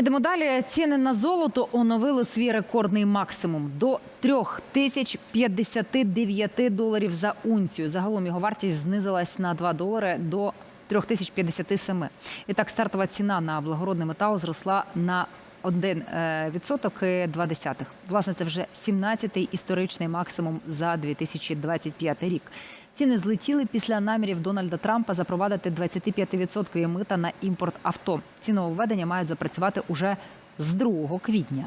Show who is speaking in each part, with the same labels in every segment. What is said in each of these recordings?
Speaker 1: Йдемо далі. Ціни на золото оновили свій рекордний максимум до 3059 доларів за унцію. Загалом його вартість знизилась на 2 долари до 3057. І так стартова ціна на благородний метал зросла на 1 відсоток і 2 десятих. Власне, це вже 17-й історичний максимум за 2025 рік. Ціни злетіли після намірів Дональда Трампа запровадити 25% мита на імпорт авто. Ці нововведення мають запрацювати уже з 2 квітня.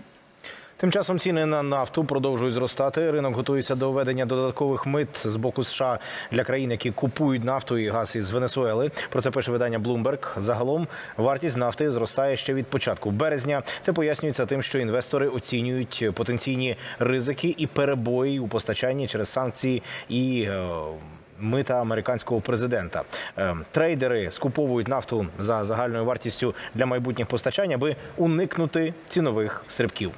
Speaker 2: Тим часом ціни на нафту продовжують зростати. Ринок готується до введення додаткових мит з боку США для країн, які купують нафту і газ із Венесуели. Про це пише видання Bloomberg. Загалом вартість нафти зростає ще від початку березня. Це пояснюється тим, що інвестори оцінюють потенційні ризики і перебої у постачанні через санкції і. е, Мита американського президента Е, трейдери скуповують нафту за загальною вартістю для майбутніх постачань, аби уникнути цінових стрибків.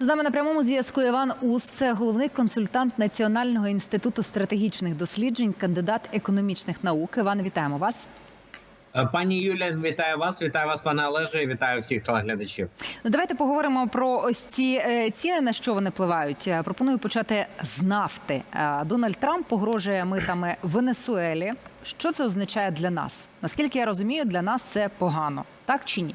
Speaker 1: З нами на прямому зв'язку Іван Ус, це головний консультант Національного інституту стратегічних досліджень, кандидат економічних наук. Іван, вітаємо вас.
Speaker 3: Е, Пані Юля, вітаю вас, вітаю вас, пане Олеже, і вітаю всіх телеглядачів.
Speaker 1: Ну, давайте поговоримо про ось ці е, ціни, на що вони впливають. Е, Пропоную почати з нафти. Дональд Трамп погрожує митами Венесуелі. Що це означає для нас? Наскільки я розумію, для нас це погано, так чи ні?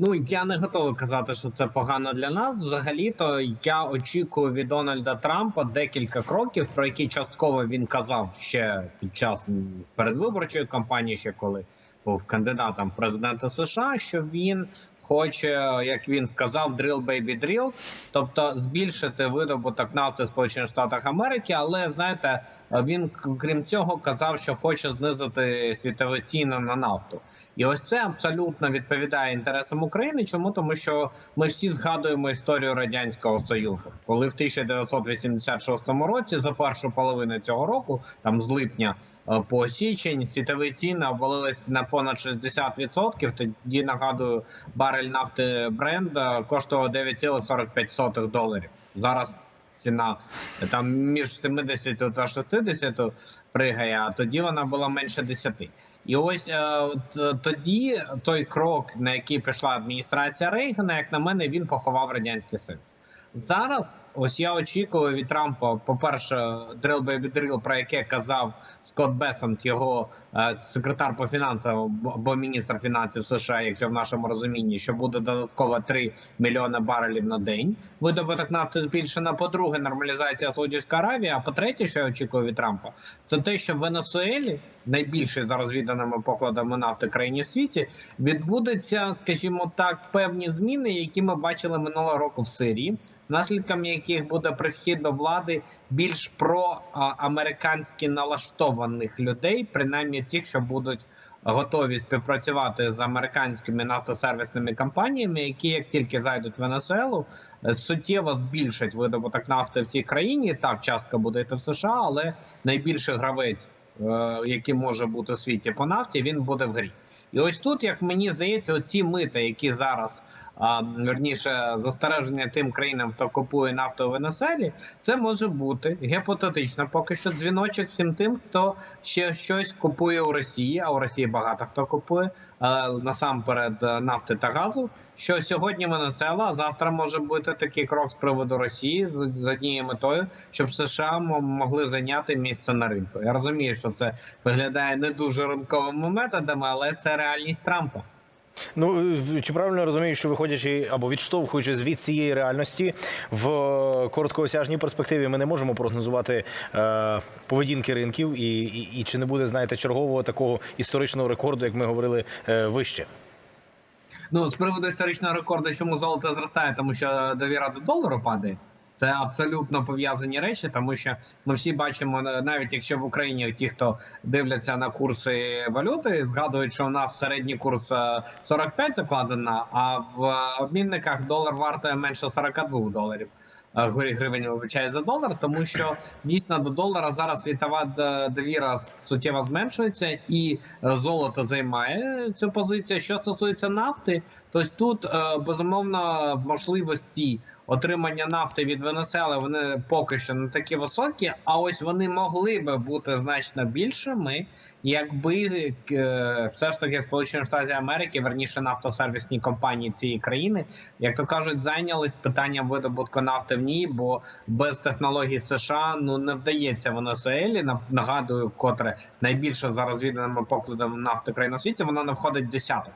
Speaker 3: Ну я не готовий казати, що це погано для нас. Взагалі, то я очікую від Дональда Трампа декілька кроків, про які частково він казав ще під час передвиборчої кампанії, ще коли був кандидатом в президента США, що він. Хоче, як він сказав, drill baby drill, тобто збільшити видобуток нафти Сполучених Штатах Америки. Але знаєте, він крім цього казав, що хоче знизити світові ціни на нафту. І ось це абсолютно відповідає інтересам України. Чому тому, що ми всі згадуємо історію радянського союзу, коли в 1986 році, за першу половину цього року, там з липня по січень, світові ціни обвалились на понад 60%. Тоді нагадую, барель нафти бренда коштував 9,45 доларів. Зараз ціна там між 70 та 60 пригає, а тоді вона була менше 10. І ось е, тоді той крок, на який пішла адміністрація Рейгана, як на мене, він поховав радянський Союз. Зараз ось я очікую від Трампа, по-перше, drill baby drill, про яке казав Скотт Бесонт, його е, секретар по фінансам або міністр фінансів США, якщо в нашому розумінні, що буде додатково 3 мільйони барелів на день. Видобуток нафти збільшено. По-друге, нормалізація Саудівської Аравії. А по-третє, що я очікую від Трампа, це те, що в Венесуелі, найбільшій за розвіданими покладами нафти країні в світі, відбудуться, скажімо так, певні зміни, які ми бачили минулого року в Сирії. Наслідком яких буде прихід до влади більш проамериканськи налаштованих людей, принаймні тих, що будуть готові співпрацювати з американськими нафтосервісними компаніями, які як тільки зайдуть в Венесуелу, суттєво збільшать видобуток нафти в цій країні. Так, частка буде йти в США, але найбільший гравець, е, який може бути у світі по нафті, він буде в грі. І ось тут, як мені здається, оці мити, які зараз верніше застереження тим країнам, хто купує нафту в Венеселі, це може бути гіпотетично. Поки що дзвіночок всім тим, хто ще щось купує у Росії. А у Росії багато хто купує е, насамперед е, нафти та газу. Що сьогодні Венесела, а завтра може бути такий крок з приводу Росії з, однією метою, щоб США могли зайняти місце на ринку. Я розумію, що це виглядає не дуже ринковими методами, але це реальність Трампа.
Speaker 2: Ну е, чи правильно я розумію, що виходячи або відштовхуючись від цієї реальності в короткоосяжній перспективі, ми не можемо прогнозувати е, поведінки ринків, і, і, і чи не буде, знаєте, чергового такого історичного рекорду, як ми говорили е, вище.
Speaker 3: Ну з приводу історичного рекорду, чому золото зростає, тому що довіра до долару падає. Це абсолютно пов'язані речі, тому що ми всі бачимо, навіть якщо в Україні ті, хто дивляться на курси валюти, згадують, що у нас середній курс е, 45 закладено, а в обмінниках долар вартує менше 42 доларів. е, Гривень вибачає за долар, тому що дійсно до долара зараз світова довіра суттєво зменшується, і е, золото займає цю позицію. Що стосується нафти, то тут е, безумовно можливості отримання нафти від Венесуели вони поки що не такі високі, а ось вони могли би бути значно більшими, якби е, все ж таки Сполучені Штати Америки, верніше нафтосервісні компанії цієї країни, як то кажуть, зайнялись питанням видобутку нафти в ній, бо без технологій США ну не вдається Венесуелі. На- Нагадую, котре найбільше за розвіданими покладами нафти країн у світі, вона не входить в десяток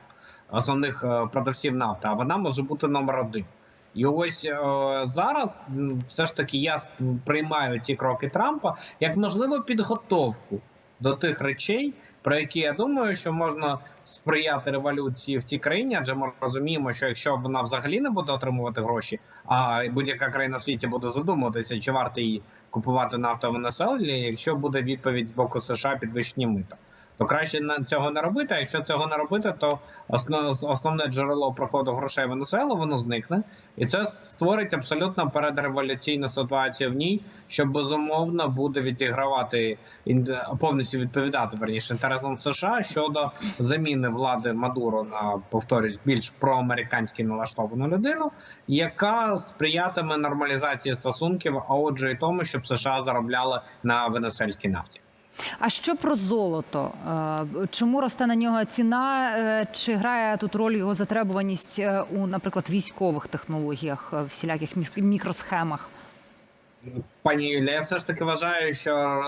Speaker 3: основних е, продавців нафти, а вона може бути номер один. І ось е, зараз все ж таки я приймаю ці кроки Трампа як можливо підготовку до тих речей, про які я думаю, що можна сприяти революції в цій країні, адже ми розуміємо, що якщо вона взагалі не буде отримувати гроші, а будь-яка країна в світі буде задумуватися, чи варто їй купувати нафту в Венесуелі, якщо буде відповідь з боку США підвищені мита. То краще цього не робити. А якщо цього не робити, то основ, основне джерело проходу грошей в Венесуелу воно зникне, і це створить абсолютно передреволюційну ситуацію в ній, що безумовно буде відігравати повністю відповідати верніше інтересам США щодо заміни влади Мадуро на повторюсь більш проамериканськи налаштовану людину, яка сприятиме нормалізації стосунків, а отже, і тому, щоб США заробляли на венесуельській нафті.
Speaker 1: А що про золото? Е, Чому росте на нього ціна? Е, Чи грає тут роль його затребуваність е, у, наприклад, військових технологіях, всіляких мікросхемах?
Speaker 3: Пані Юлія, я все ж таки вважаю, що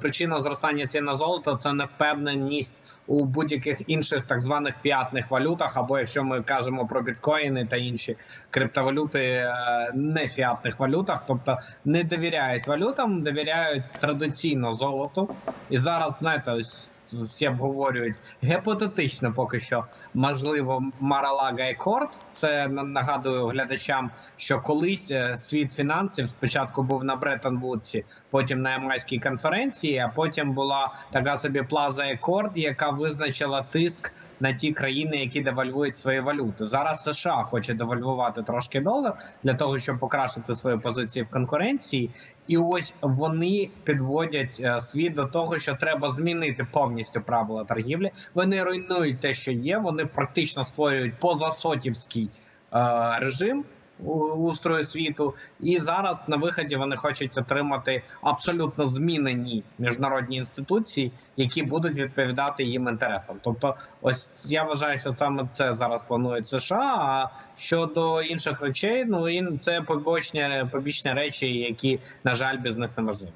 Speaker 3: причина зростання цін на золото це невпевненість у будь-яких інших так званих фіатних валютах, або якщо ми кажемо про біткоїни та інші криптовалюти, е, не фіатних валютах, тобто не довіряють валютам, довіряють традиційно золоту. І зараз знаєте, ось всі обговорюють гіпотетично поки що можливо Маралага і Корт. Це на- нагадую глядачам, що колись е, світ фінансів спочатку був на Бреттон Вудсі, потім на Ямайській конференції, а потім була така собі Плаза Екорд, яка визначила тиск на ті країни, які девальвують свої валюти. Зараз США хоче девальвувати трошки долар для того, щоб покращити свої позиції в конкуренції. І ось вони підводять е, світ до того, що треба змінити повністю правила торгівлі. Вони руйнують те, що є. Вони практично створюють позасотівський е, режим устрою світу. І зараз на виході вони хочуть отримати абсолютно змінені міжнародні інституції, які будуть відповідати їм інтересам. Тобто, ось я вважаю, що саме це зараз планують США. А щодо інших речей, ну і це побічні побічні речі, які на жаль без них неможливо.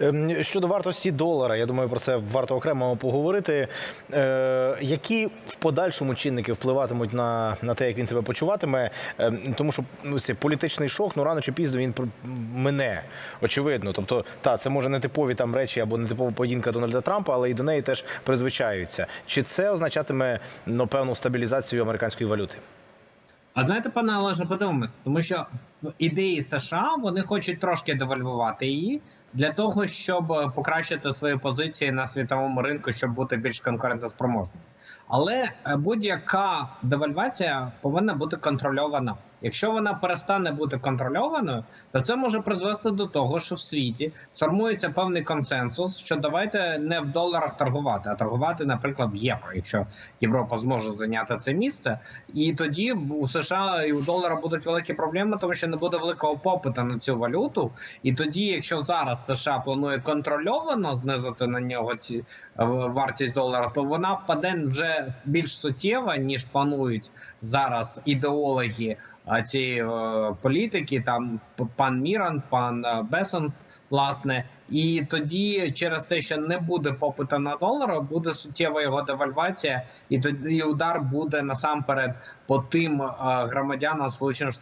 Speaker 2: Ем, Щодо вартості долара, я думаю, про це варто окремо поговорити. Е, які в подальшому чинники впливатимуть на, на те, як він себе почуватиме? Ем, тому що ну, це політичний шок, ну рано чи пізно він мине. Очевидно. Тобто, та це може не типові там речі або не типова поведінка Дональда Трампа, але і до неї теж призвичаються. Чи це означатиме ну, певну стабілізацію американської валюти?
Speaker 3: А знаєте, пане Олеже, подивимось, тому що в ідеї США вони хочуть трошки девальвувати її для того, щоб е, покращити свої позиції на світовому ринку, щоб бути більш конкурентоспроможним. Але е, будь-яка девальвація повинна бути контрольована. Якщо вона перестане бути контрольованою, то це може призвести до того, що в світі сформується певний консенсус, що давайте не в доларах торгувати, а торгувати, наприклад, в євро, якщо Європа зможе зайняти це місце. І тоді у США і у долара будуть великі проблеми, тому що не буде великого попиту на цю валюту. І тоді, якщо зараз США планує контрольовано знизити на нього ці е, вартість долара, то вона впаде вже більш суттєво, ніж планують зараз ідеологи цієї е, політики. Там пан Міран, пан е, Бесон. Власне, і тоді через те, що не буде попиту на долар, буде суттєва його девальвація, і тоді удар буде насамперед по тим е, громадянам Сполучених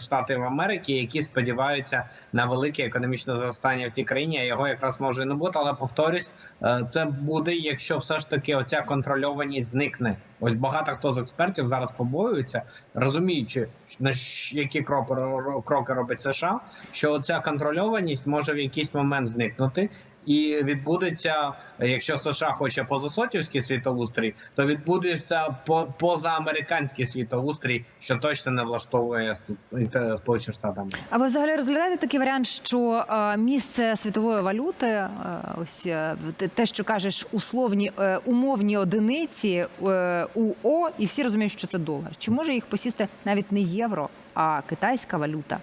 Speaker 3: Штатів Америки, які сподіваються на велике економічне зростання в цій країні. Його якраз може і не бути. Але повторюсь, е, це буде, якщо все ж таки оця контрольованість зникне. Ось багато хто з експертів зараз побоюється, розуміючи на які кроки ро- кроки робить США, що оця контрольованість може в якийсь момент зникнути. І відбудеться, якщо США хоче позасотівський світоустрій, то відбудеться по позаамериканський світоустрій, що точно не влаштовує Сполучені Штати.
Speaker 1: А ви взагалі розглядаєте такий варіант, що е, місце світової валюти, е, ось е, те- що кажеш, условні умовні одиниці УО, і всі розуміють, що це долар. Чи може їх посісти навіть не євро, а китайська валюта?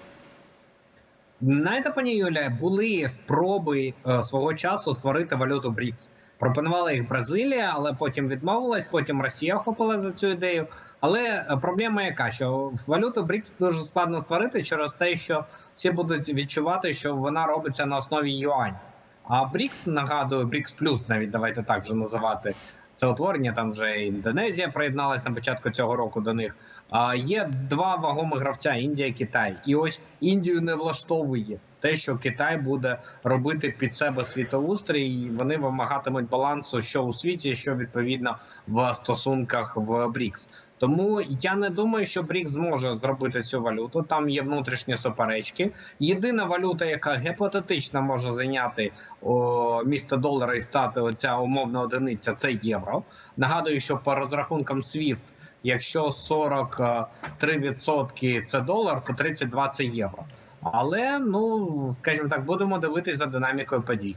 Speaker 3: Знаєте, пані Юля, були спроби е, свого часу створити валюту БРІКС. Пропонувала їх Бразилія, але потім відмовилась. Потім Росія охопила за цю ідею. Але е, проблема яка, що валюту БРІКС дуже складно створити через те, що всі будуть відчувати, що вона робиться на основі юань. А БРІКС, нагадую, БРІКС плюс, навіть давайте так вже називати це утворення. Там вже Індонезія приєдналася на початку цього року до них. А є два вагомі гравця: Індія Китай. І ось Індію не влаштовує те, що Китай буде робити під себе світоустрій. і Вони вимагатимуть балансу, що у світі, що відповідно в стосунках в БРІКС. Тому я не думаю, що БРІКС зможе зробити цю валюту. Там є внутрішні суперечки. Єдина валюта, яка гіпотетично може зайняти о, місце долара і стати оця умовна одиниця, це євро. Нагадую, що по розрахункам SWIFT, якщо 43% це долар, то 32% це євро. Але ну скажімо так, будемо дивитись за динамікою подій.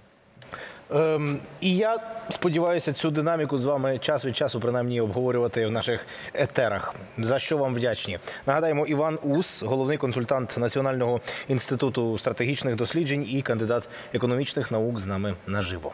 Speaker 2: Ем, і я сподіваюся, цю динаміку з вами час від часу принаймні обговорювати в наших етерах. За що вам вдячні? Нагадаємо, Іван Ус, головний консультант Національного інституту стратегічних досліджень і кандидат економічних наук з нами наживо.